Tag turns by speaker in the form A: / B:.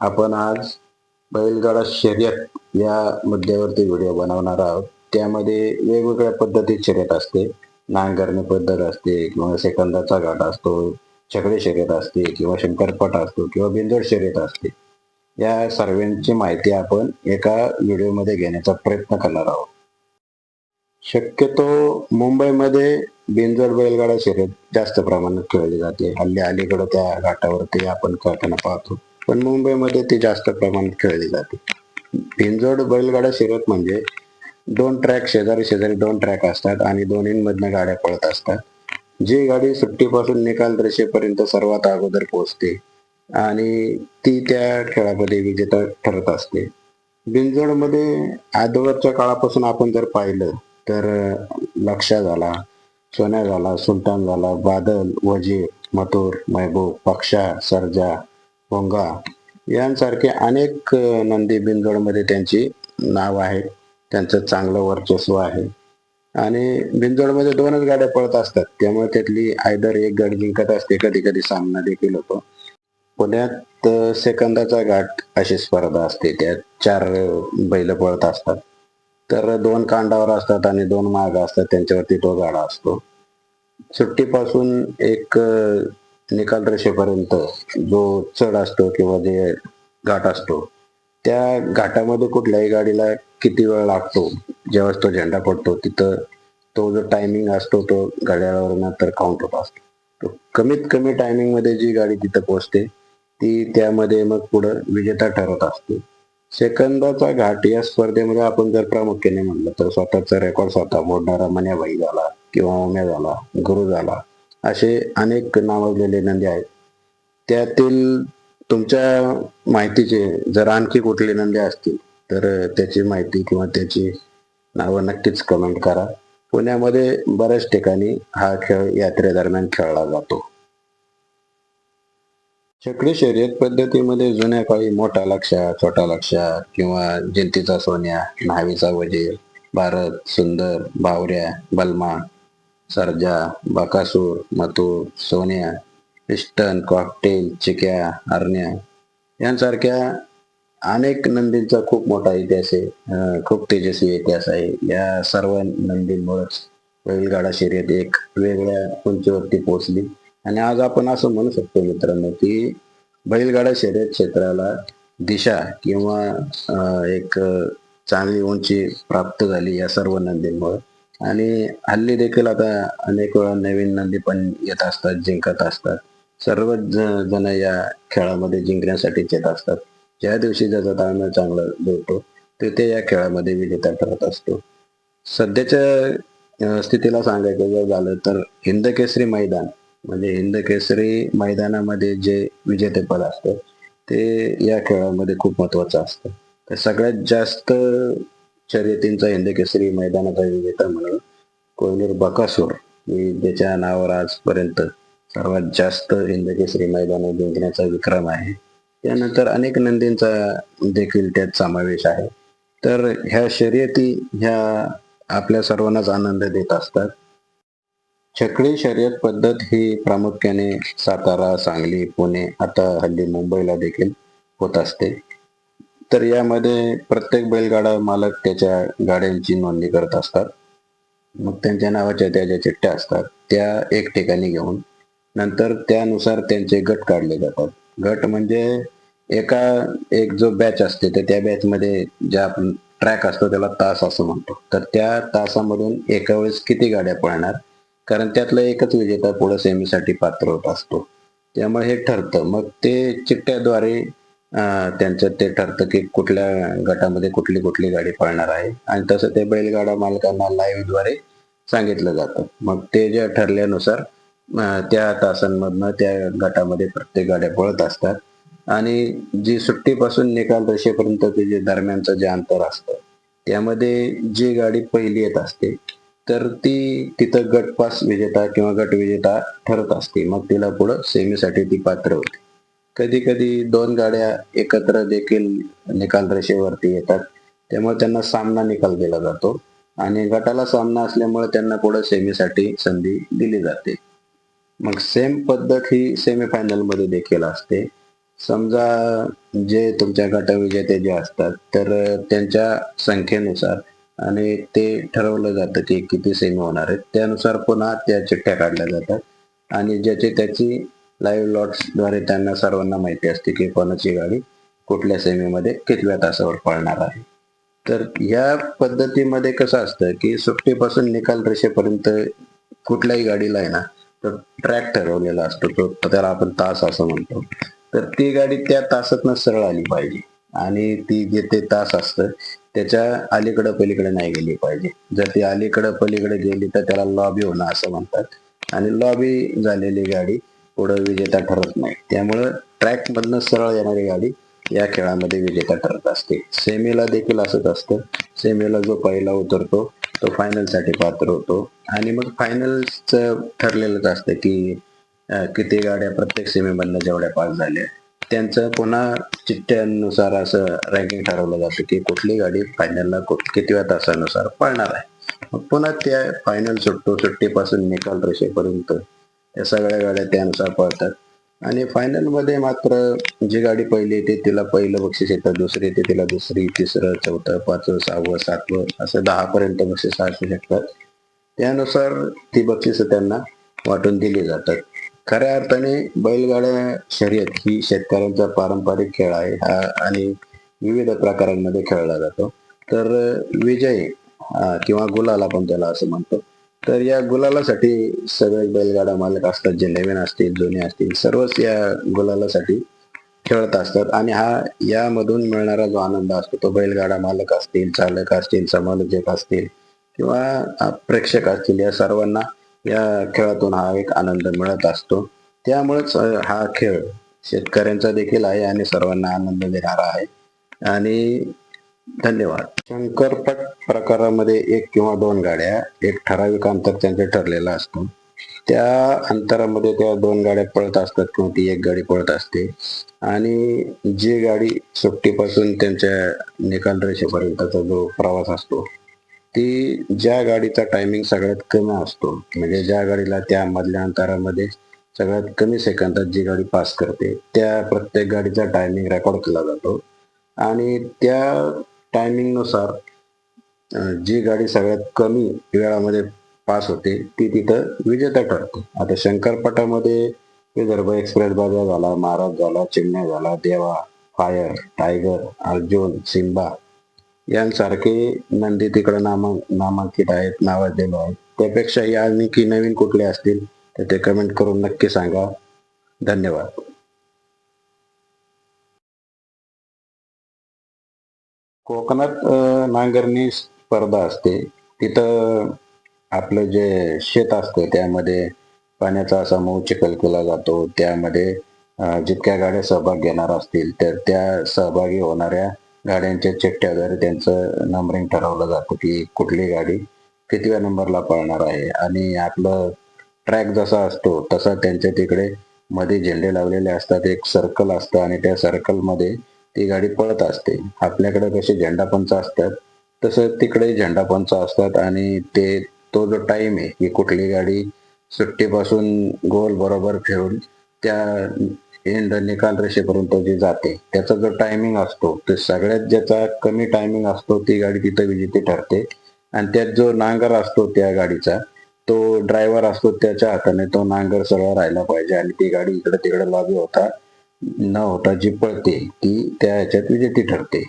A: आपण आज बैलगाडा शर्यत या मुद्द्यावरती व्हिडिओ बनवणार आहोत. त्यामध्ये वेगवेगळ्या पद्धतीत शर्यत असते. नांगरणी पद्धत असते किंवा सेकंदाचा घाट असतो छकडे शर्यत असते किंवा शंकरपट असतो किंवा बिंदोड शर्यत असते. या सर्वांची माहिती आपण एका व्हिडिओमध्ये घेण्याचा प्रयत्न करणार आहोत. शक्यतो मुंबईमध्ये बिंजोड बैलगाडा शर्यत जास्त प्रमाणात खेळली जाते. हल्ली अलीकडं त्या घाटावरती आपण खेळताना पाहतो. पण मुंबईमध्ये ती जास्त प्रमाणात खेळली जाते. भिंजोड बैलगाडा शर्यत म्हणजे दोन ट्रॅक शेजारी शेजारी दोन ट्रॅक असतात आणि दोन्हीमधनं गाड्या पळत असतात. जी गाडी सुट्टीपासून निकाल रेषेपर्यंत सर्वात अगोदर पोहोचते आणि ती त्या खेळामध्ये विजेता ठरत असते. बिंजोडमध्ये आदोळच्या काळापासून आपण जर पाहिलं तर लक्षा झाला सोन्या झाला सुलतान झाला बादल वजीर मथुर महबूब पक्षा सरजा भोंगा यांसारखे अनेक नंदी बिंजोडमध्ये त्यांची नाव आहे. त्यांचं चांगलं वर्चस्व आहे. आणि बिंजोडमध्ये दोनच गाड्या पळत असतात. त्यामुळे त्यातली आयदर एक गाडी जिंकत असते. कधी कधी सामना देखील होतो. पुण्यात सेकंदाचा घाट अशी स्पर्धा असते. त्यात चार बैल पळत असतात. तर दोन कांडावर असतात आणि दोन माग असतात. त्यांच्यावरती तो गाडा असतो. सुट्टीपासून एक निकाल रेषेपर्यंत जो चढ असतो किंवा जे घाट असतो त्या घाटामध्ये कुठल्याही गाडीला किती वेळ लागतो जेव्हा तो झेंडा पडतो तिथं तो जो टायमिंग असतो तो घड्याळावर तर काउंट होत असतो. तो कमीत कमी टायमिंगमध्ये जी गाडी तिथं पोहोचते ती त्यामध्ये मग पुढं विजेता ठरत असते. सेकंदाचा घाट या स्पर्धेमध्ये आपण जर प्रामुख्याने म्हणलं तर स्वतःचा रेकॉर्ड स्वतः मोडणारा मन्याभाई झाला किंवा उम्या झाला गुरु झाला असे अनेक नावाजलेले नंदी आहेत. त्यातील तुमच्या माहितीचे जर आणखी कुठले नंदी असतील तर त्याची माहिती किंवा त्याची नावं नक्कीच कमेंट करा. पुण्यामध्ये बऱ्याच ठिकाणी हा खेळ यात्रेदरम्यान खेळला जातो. छकडी शर्यत पद्धतीमध्ये जुन्या काळी मोठा लक्षा छोटा लक्षा किंवा जिंतीचा सोन्या न्हावीचा वजीर भारत सुंदर भावऱ्या बलमा सर्जा बकासूर मथुर सोन्या पिस्टन कॉकटेल चिक्या हरण्या यांसारख्या अनेक नंदींचा खूप मोठा इतिहास आहे खूप तेजस्वी इतिहास आहे. या सर्व नंदींमुळेच बैलगाडा शर्यत एक वेगळ्या उंचीवरती पोहोचली. आणि आज आपण असं म्हणू शकतो मित्रांनो की बैलगाडा शर्यत क्षेत्राला दिशा किंवा एक चांगली उंची प्राप्त झाली या सर्व नंदींमुळे. आणि हल्ली देखील आता अनेक वेळा नवीन नंदी पण येत असतात जिंकत असतात. सर्वच जण या खेळामध्ये जिंकण्यासाठीच येत असतात. ज्या दिवशी ज्याचा ताण चांगला जुळतो तिथे या खेळामध्ये विजेता ठरत असतो. सध्याच्या स्थितीला सांगायचं जर झालं तर हिंद केसरी मैदान म्हणजे हिंद केसरी मैदानामध्ये जे विजेतेपद असतं ते या खेळामध्ये खूप महत्वाचं असतं. तर सगळ्यात जास्त शर्यतींचा हिंद केसरी मैदानाचा विजेता म्हणून कोहिनूर बकासूर की ज्याच्या नावावर आजपर्यंत सर्वात जास्त हिंद केसरी मैदान जिंकण्याचा विक्रम आहे. त्यानंतर अनेक नंदींचा देखील त्यात समावेश आहे. तर ह्या शर्यती ह्या आपल्या सर्वांनाच आनंद देत असतात. छकडी शर्यत पद्धत ही प्रामुख्याने सातारा सांगली पुणे आता हल्ली मुंबईला देखील होत असते. तर यामध्ये प्रत्येक बैलगाडा मालक त्याच्या गाड्यांची नोंदणी करत असतात. मग त्यांच्या नावाच्या त्या ज्या चिठ्ठ्या असतात त्या एक ठिकाणी घेऊन नंतर त्यानुसार त्यांचे गट काढले जातात. गट म्हणजे एका एक जो बॅच असते तर त्या बॅच मध्ये ज्या ट्रॅक असतो त्याला तास असं म्हणतो. तर त्या तासामधून एका वेळेस किती गाड्या पळणार? कारण त्यातला एकच विजेता पुढे सेमीसाठी पात्र होत असतो. त्यामुळे हे ठरतं. मग ते चिठ्ठ्याद्वारे त्यांचं ते ठरतं की कुठल्या गटामध्ये कुठली कुठली गाडी पळणार आहे. आणि तसं ते बैलगाडा मालकांना लाईव्हद्वारे सांगितलं जातं. मग ते जे ठरल्यानुसार त्या तासांमधनं त्या गटामध्ये प्रत्येक गाड्या पळत असतात. आणि जी सुट्टीपासून निकाल रेषेपर्यंत जे दरम्यानचं जे अंतर असतं त्यामध्ये जी गाडी पहिली येत असते तर ती तिथं गट पास विजेता किंवा गट विजेता ठरत असते. मग तिला पुढं सेमीसाठी ती पात्र होते. कधी कधी दोन गाड्या एकत्र देखील निकाल रेषेवरती येतात. त्यामुळे त्यांना सामना निकाल दिला जातो. आणि गटाला सामना असल्यामुळे त्यांना पुढे सेमीसाठी संधी दिली जाते. मग सेम पद्धत ही सेमीफायनलमध्ये देखील असते. समजा जे तुमच्या गटविजेते जे असतात तर त्यांच्या संख्येनुसार आणि ते ठरवलं जातं की किती सेमी होणार आहेत. त्यानुसार पुन्हा त्या चिठ्ठ्या काढल्या जातात. आणि ज्याची त्याची लाईव्ह लॉट्सद्वारे त्यांना सर्वांना माहिती असते की कोणाची गाडी कुठल्या सेमीमध्ये कितव्या तासावर पळणार आहे. तर या पद्धतीमध्ये कसं असतं की सुट्टीपासून निकाल रेषेपर्यंत कुठल्याही गाडीला आहे ना तर ट्रॅक ठरवलेला असतो तो त्याला आपण तास असं म्हणतो. तर ती गाडी त्या तासातनं सरळ आली पाहिजे आणि ती जे ते तास असतं त्याच्या अलीकडं पलीकडे नाही गेली पाहिजे. जर ती अलीकडं पलीकडे गेली तर त्याला लॉबी होणं असं म्हणतात. आणि लॉबी झालेली गाडी पुढं विजेता ठरत नाही. त्यामुळं ट्रॅक मधनं सरळ येणारी गाडी या खेळामध्ये विजेता ठरत असते. सेमीला देखील असंच असतं. सेमीला जो पहिला उतरतो तो फायनलसाठी पात्र होतो. आणि मग फायनलच ठरलेलंच असतं की किती गाड्या प्रत्येक सेमीमधनं जेवढ्या पास झाल्या. त्यांचं पुन्हा चिठ्ठ्यानुसार असं रँकिंग ठरवलं जातं की कुठली गाडी फायनलला कितव्या तासानुसार पळणार आहे. मग पुन्हा त्या फायनल सुटतो सुट्टीपासून निकाल रेषेपर्यंत या सगळ्या गाड्या त्यानुसार पळतात आणि फायनलमध्ये मात्र जी गाडी पहिली येते तिला पहिलं बक्षीस येतं दुसरी येते तिला दुसरी तिसरं चौथं पाचवं सहावं सातवं असं दहा पर्यंत बक्षीस असू शकतात. त्यानुसार ती बक्षीस त्यांना वाटून दिली जातात. खऱ्या अर्थाने बैलगाड्या शर्यत ही शेतकऱ्यांचा पारंपरिक खेळ आहे. हा आणि विविध प्रकारांमध्ये खेळला जातो. तर विजय किंवा गुलाल आपण त्याला असं म्हणतो. तर या गुलालासाठी सगळे बैलगाडा मालक असतात जे नवीन असतील जुने असतील सर्वच या गुलालासाठी खेळत असतात. आणि हा यामधून मिळणारा जो आनंद असतो तो बैलगाडा मालक असतील चालक असतील समालोचक असतील किंवा प्रेक्षक असतील या सर्वांना या खेळातून हा एक आनंद मिळत असतो. त्यामुळेच हा खेळ शेतकऱ्यांचा देखील आहे आणि सर्वांना आनंद देणारा आहे. आणि धन्यवाद. शंकरपट प्रकारामध्ये एक किंवा दोन गाड्या एक ठराविक अंतर त्यांचं ठरलेलं असतो. त्या अंतरामध्ये त्या दोन गाड्या पळत असतात किंवा ती एक गाडी पळत असते. आणि जी गाडी सुट्टीपासून त्यांच्या निकाल रेषेपर्यंतचा जो प्रवास असतो ती ज्या गाडीचा टायमिंग सगळ्यात कमी असतो. म्हणजे ज्या गाडीला त्या मधल्या अंतरामध्ये सगळ्यात कमी सेकंदात जी गाडी पास करते त्या प्रत्येक गाडीचा टायमिंग रेकॉर्ड केला जातो. आणि त्या टायमिंगनुसार जी गाडी सगळ्यात कमी वेळामध्ये पास होते ती तिथं विजेता ठरते. आता शंकरपटामध्ये विदर्भ एक्सप्रेस बाजार झाला महाराज झाला चेन्नई झाला देवा फायर टायगर अर्जुन सिम्बा यांसारखे नंदी तिकडे नामा नामांकित आहेत नावाजलेले आहेत. त्यापेक्षा या आणखी नवीन कुठले असतील तर ते कमेंट करून नक्की सांगा. धन्यवाद. कोकणात नांगरणी स्पर्धा असते. तिथं आपलं जे शेत असतं त्यामध्ये पाण्याचा असा मऊ चिखल केला जातो. त्यामध्ये जितक्या गाड्या सहभाग घेणार असतील तर त्या सहभागी होणाऱ्या गाड्यांच्या चिठ्ठ्याद्वारे त्यांचं नंबरिंग ठरवलं जातं की कुठली गाडी कितव्या नंबरला पळणार आहे. आणि आपलं ट्रॅक जसा असतो तसा त्यांच्या तिकडे मध्ये झेंडे लावलेले असतात. एक सर्कल असतं आणि त्या सर्कलमध्ये ती गाडी पळत असते. आपल्याकडे कसे झेंडापंच असतात तसं तिकडे झेंडापंच असतात आणि ते तो जो टाइम आहे की कुठली गाडी सुट्टीपासून गोल बरोबर फिरून त्या एंड निकाल रेषेपर्यंत जी जाते त्याचा जो टायमिंग असतो ते सगळ्यात ज्याचा कमी टायमिंग असतो ती गाडी तिथं विजेती ठरते. आणि त्यात जो नांगर असतो त्या गाडीचा तो ड्रायव्हर असतो त्याच्या हाताने तो नांगर सरळ राहिला पाहिजे. आणि ती गाडी इकडे तिकडे लॉबी होता न होता जी पळते ती त्या ह्याच्यात विजेती ठरते.